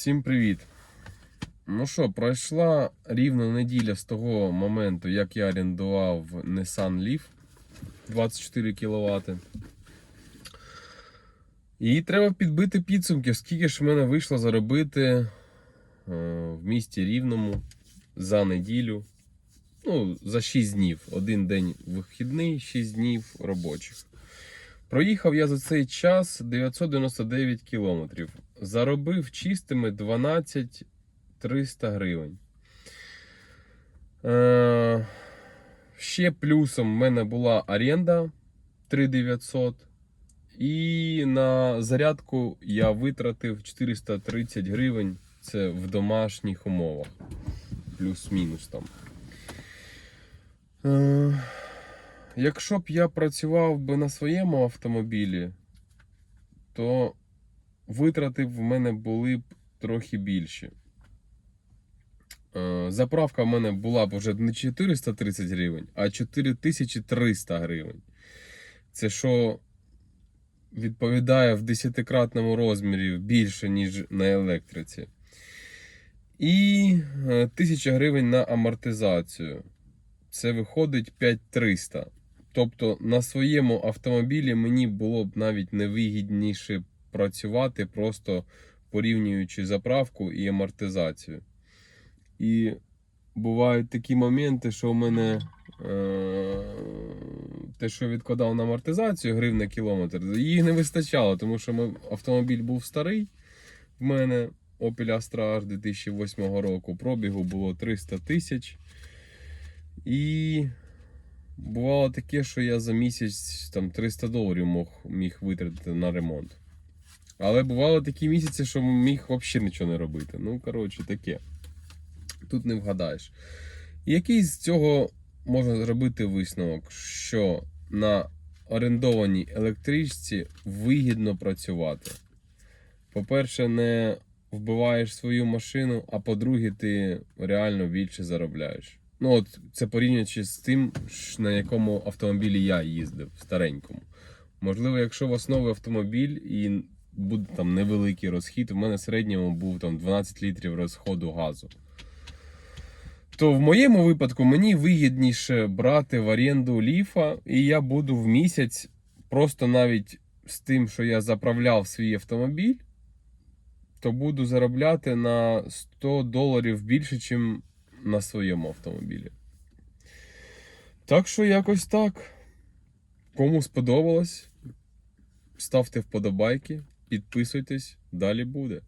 Всім привіт! Ну що, пройшла рівно неділя з того моменту, як я орендував Nissan Leaf 24 кВт. І треба підбити підсумки, скільки ж в мене вийшло заробити е, в місті Рівному за неділю. Ну, за 6 днів. Один день вихідний, 6 днів робочих. Проїхав я за цей час 999 кілометрів. Заробив чистими 12 300 гривень. Е, ще плюсом в мене була оренда 3900. І на зарядку я витратив 430 гривень. Це в домашніх умовах. Плюс-мінус там. Е, Якщо б я працював би на своєму автомобілі, то витрати в мене були б трохи більші. Е, Заправка в мене була б вже не 430 гривень, а 4300 гривень. Це що відповідає в десятикратному розмірі більше, ніж на електриці. І е, 1000 гривень на амортизацію. Це виходить 5300. Тобто на своєму автомобілі мені було б навіть невигідніше працювати, просто порівнюючи заправку і амортизацію. І бувають такі моменти, що в мене е- те, що відкладав на амортизацію грив на кілометр, її не вистачало, тому що ми- автомобіль був старий. В мене Opel Astra H 2008 року пробігу було 300 тисяч. І бувало таке, що я за місяць там 300 доларів мог, міг витратити на ремонт. Але бували такі місяці, що міг взагалі нічого не робити. Ну, коротше, таке. Тут не вгадаєш. Який з цього можна зробити висновок, що на орендованій електричці вигідно працювати. По-перше, не вбиваєш свою машину, а по-друге, ти реально більше заробляєш. Ну, от це порівнюючи з тим, на якому автомобілі я їздив, старенькому. Можливо, якщо в основі автомобіль і буде там невеликий розхід, у мене в середньому був там 12 літрів розходу газу. То в моєму випадку мені вигідніше брати в оренду ліфа, і я буду в місяць просто навіть з тим, що я заправляв свій автомобіль, то буду заробляти на 100 доларів більше, ніж на своєму автомобілі. Так що якось так. Кому сподобалось, ставте вподобайки, підписуйтесь, далі буде.